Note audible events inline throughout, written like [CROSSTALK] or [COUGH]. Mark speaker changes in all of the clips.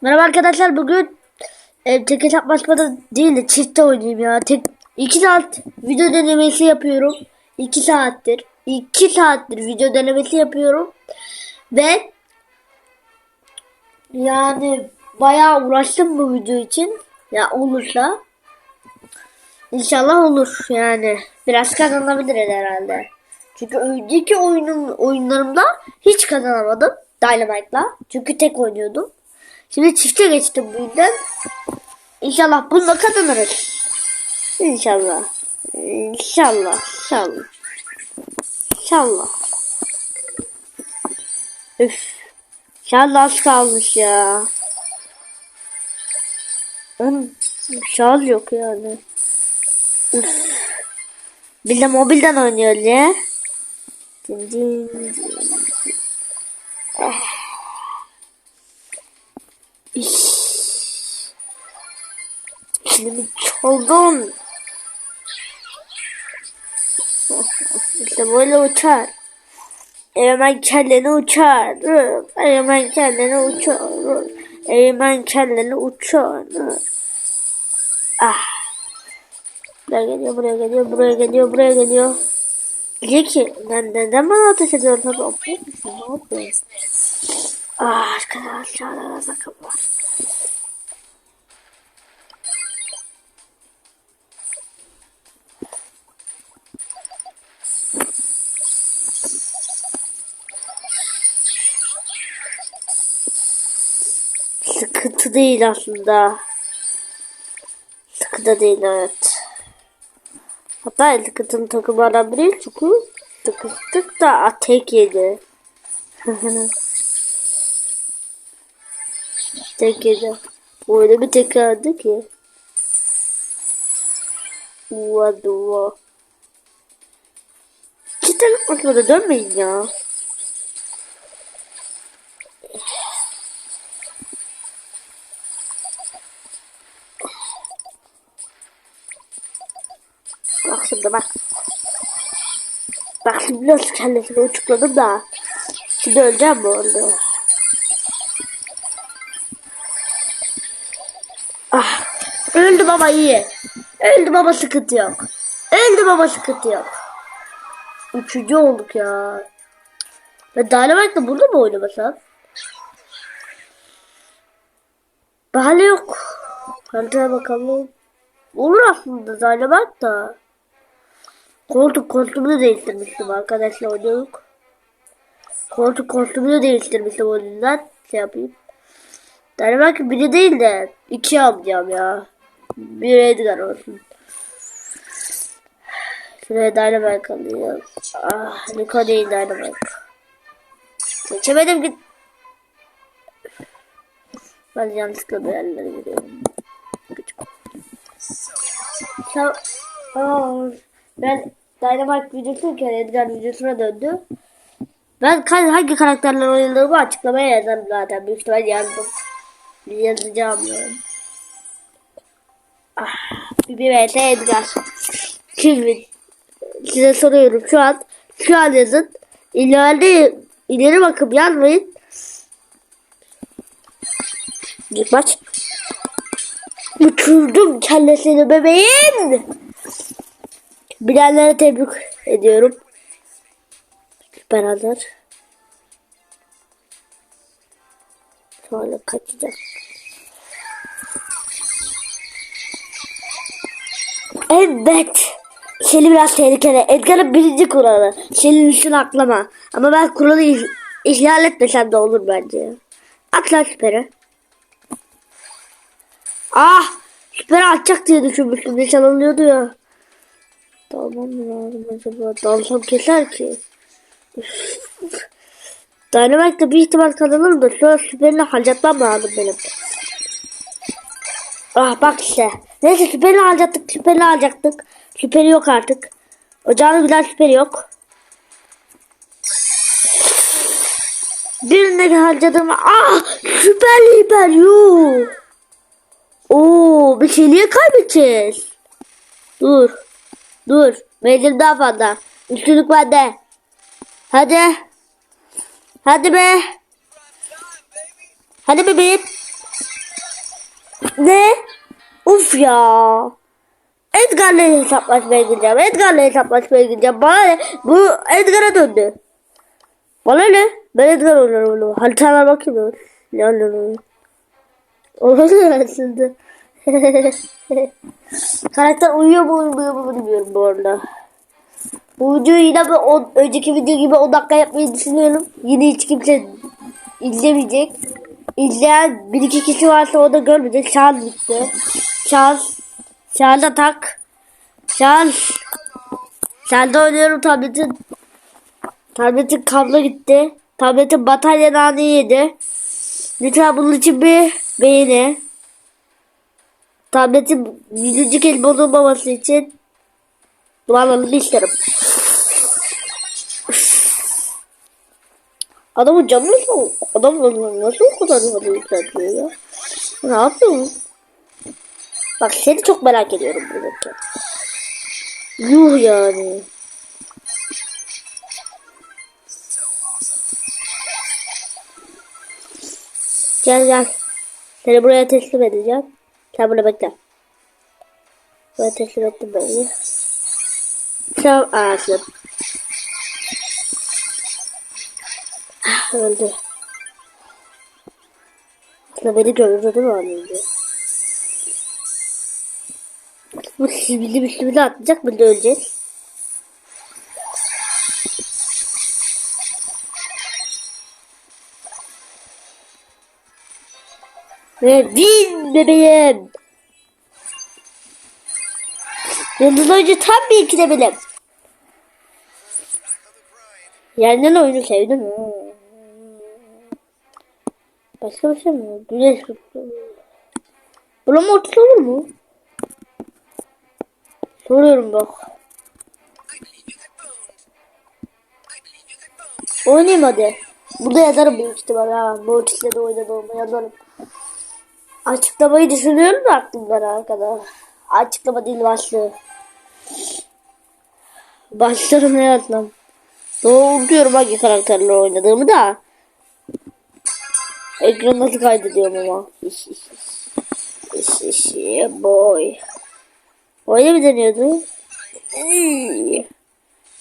Speaker 1: Merhaba arkadaşlar bugün e, tek hesaplaşmada değil de çifte oynayayım ya. Tek 2 saat video denemesi yapıyorum. 2 saattir. 2 saattir video denemesi yapıyorum. Ve yani bayağı uğraştım bu video için. Ya olursa İnşallah olur yani. Biraz kazanabilir herhalde. Çünkü önceki oyunum, oyunlarımda hiç kazanamadım. Dynamite'la. Çünkü tek oynuyordum. Şimdi çifte geçtim bu yüzden. İnşallah bununla kazanırız. İnşallah. İnşallah. İnşallah. İnşallah. Üf. İnşallah az kalmış ya. Şarj yok yani. Üf. Bir de mobilden oynuyor ya. Din din din. Şimdi çaldın. İşte böyle uçar. Hemen kelleni uçarım. Hemen kelleni uçarım. Hemen kelleni uçarım. Ah. Buraya geliyor, buraya geliyor, buraya geliyor, buraya geliyor. Diyor ki, ben neden bana ateş? Tabii aptal mısın? Ne yapıyorsun? Arkadaşlar, sakın var. Sıkıntı değil aslında. Sıkıntı değil evet. Hatta tıkıtın takımlardan biri çünkü tıkıttık da tek yedi. [LAUGHS] tek yedi. Öyle bir tekrardı ki. Uva duva. Cidden atmadı dönmeyin ya. Bak şimdi bak. Bak şimdi nasıl kellesini uçukladım da. Şimdi öleceğim bu arada. Öldüm ama iyi. Öldüm ama sıkıntı yok. Öldüm ama sıkıntı yok. Üçüncü olduk ya. Ben Dynamite'da burada mı oynamasam? Bahane yok. Haritaya bakalım. Olur aslında Dynamite da. Koltuk kostümünü değiştirmiştim arkadaşlar oynuyorduk. Koltuk kostümünü değiştirmiştim o yüzden şey yapayım. Dynamite biri değil de iki alacağım ya. Bir Edgar olsun. Şuraya Dynamite alayım. Ah Niko değil Dynamite. Geçemedim git. Ben yanlışlıkla bir yerlere gidiyorum. Sa Aa, ben Dynamite videosu kere Edgar videosuna döndü. Ben hangi karakterler oynadığımı açıklamaya yazarım zaten. Büyük ihtimal yazdım. Yazacağım yani. Bir vs Edgar. Şimdi size soruyorum şu an. Şu an yazın. İleride ileri bakıp yazmayın. Bir maç. Uçurdum kellesini bebeğim. Bilenlere tebrik ediyorum. Beraber. Sonra kaçacak. Evet. Şeli biraz tehlikeli. Edgar'ın birinci kuralı. Şeli'nin üstüne atlama. Ama ben kuralı ihl- ihlal etmesem de olur bence. Atla süperi. Ah! Süperi atacak diye düşünmüştüm. Ne çalınıyordu ya. Dalmam mı lazım acaba? Dalsam keser ki. Dynamite'da bir ihtimal kazanırım da sonra süperini harcatmam lazım benim. Ah bak işte. Neyse süperini harcattık, süperini harcattık. Süperi yok artık. Ocağın güzel süperi yok. Birine harcadım. Ah süper hiper yuh. Oo bir şey kaybedeceğiz? Dur. Dur. Benim daha fazla. Üstünlük bende. Hadi. Hadi be. Hadi bebeğim. Ne? Uf ya. Edgar'la hesaplaşmaya gideceğim. Edgar'la hesaplaşmaya gideceğim. Bana ne? Bu Edgar'a döndü. Bana ne? Ben Edgar oynuyorum. Haritalar bakayım. Ne oynuyorum? Oluyor aslında. [LAUGHS] Karakter uyuyor mu uyumuyor mu bilmiyorum bu arada. Bu videoyu yine bir on, önceki video gibi 10 dakika yapmayı düşünüyorum. Yine hiç kimse izlemeyecek. İzleyen bir iki kişi varsa o da görmeyecek. Şans bitti. Şans. Şans'a tak. Şans. Şans'da oynuyorum tabletin. Tabletin kablo gitti. Tabletin batarya nane yedi. Lütfen bunun için bir beğeni. Tabletin yüzüncü kez bozulmaması için dualarını isterim. Adamın canı nasıl, adam nasıl o kadar hadi ya? Ne yapıyor? Bak seni çok merak ediyorum buradaki. Yuh yani. Gel gel. Seni buraya teslim edeceğim. Sen burada bekle. Buraya teslim ettim beni. Sen ağzın. Ah, Öldü. Aslında beni görürdü değil mi annemde? Bu bizim üstümüze atlayacak biz de öleceğiz. Ve bin bebeğim. Yıldız oyuncu tam bir ikide bilim. Yerden oyunu sevdim. Başka bir şey mi? Güneş Bulama ortası olur mu? Soruyorum bak. Oynayayım hadi. Burada yazarım büyük ihtimal ha. Mortis'le de oynadığımı yazarım. Açıklamayı düşünüyorum da aklımdan arkada. Açıklama değil başlığı. Başlarım ne yazmam. Doğruyorum hangi karakterle oynadığımı da. Ekran nasıl kaydediyorum ama. Boy. Öyle mi deniyordu? Iy.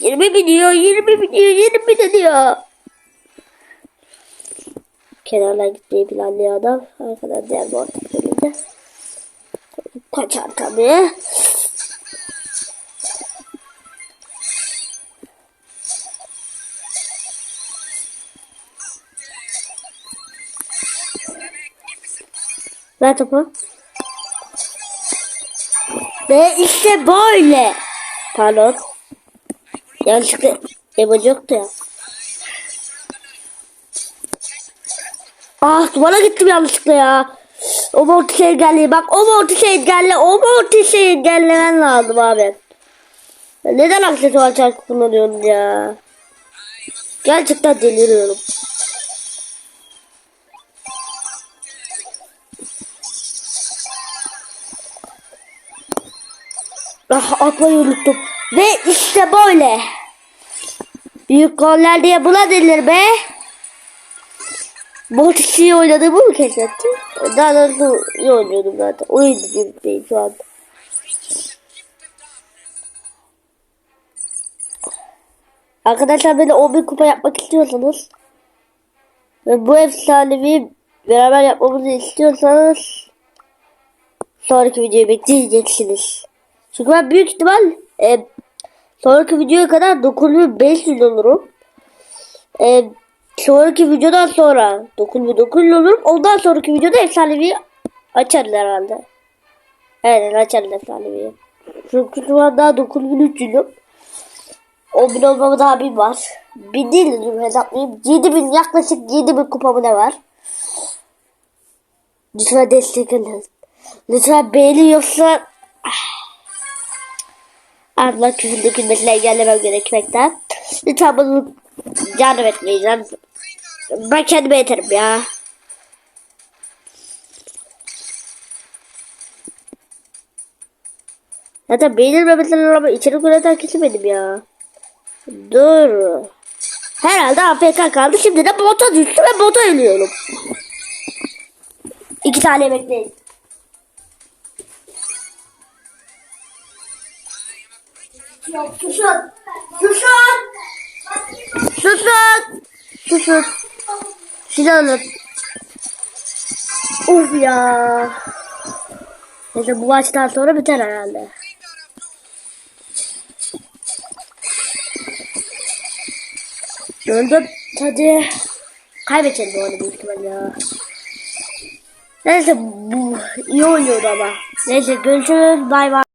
Speaker 1: 20 biniyor, 20 biniyor, 20 biniyor. Kenardan gitmeyi planlıyor adam. Arkadan diğer bir ortak bölümde. Kaçar tabii. Ver topu. Ve işte böyle. Pardon. Yanlışlıkla yoktu ya. Ah duvara gittim yanlışlıkla ya. O mortisi engelli. Bak o mortisi engelli. O mortisi engellemen lazım abi. Neden aksesuar çarkı kullanıyorum ya? Gerçekten deliriyorum. Ah atmayı unuttum. Ve işte böyle. Büyük goller diye buna denilir be. Mortis'i oynadığımı mı keşfettin? Daha doğrusu iyi oynuyordum zaten. Oyun birlikteyim şu anda. Arkadaşlar beni 11 kupa yapmak istiyorsanız ve bu efsanevi beraber yapmamızı istiyorsanız sonraki videoyu bekleyeceksiniz. Çünkü ben büyük ihtimal e, sonraki videoya kadar 9500 olurum. E, sonraki videodan sonra 9900 olurum. Ondan sonraki videoda efsanevi açarız herhalde. Evet açarız efsanevi. Çünkü şu an daha 9300'üm. 10 bin olmama daha bir var. Bin değil de dur hesaplayayım. 7000 yaklaşık 7000 kupamı ne var? Lütfen destek alın. Lütfen beğeni yoksa Allah küfürde gülmesine engellemem gerekmekten. Lütfen bunu yardım etmeyeceğim. Ben kendime yeterim ya. Zaten beğenilmemesinden ama içerik üreten kişi benim ya. Dur. Herhalde APK kaldı. Şimdi de bota düştü ve bota ölüyorum. İki tane bekleyin. Susun. Susun. Susun. Susun. Silahını. Uf ya. Neyse bu maçtan sonra biter herhalde. Öldüm. Hadi. Kaybedeceğiz bu arada büyük ihtimalle. Neyse bu iyi oynuyordu ama. Neyse görüşürüz. Bay bay.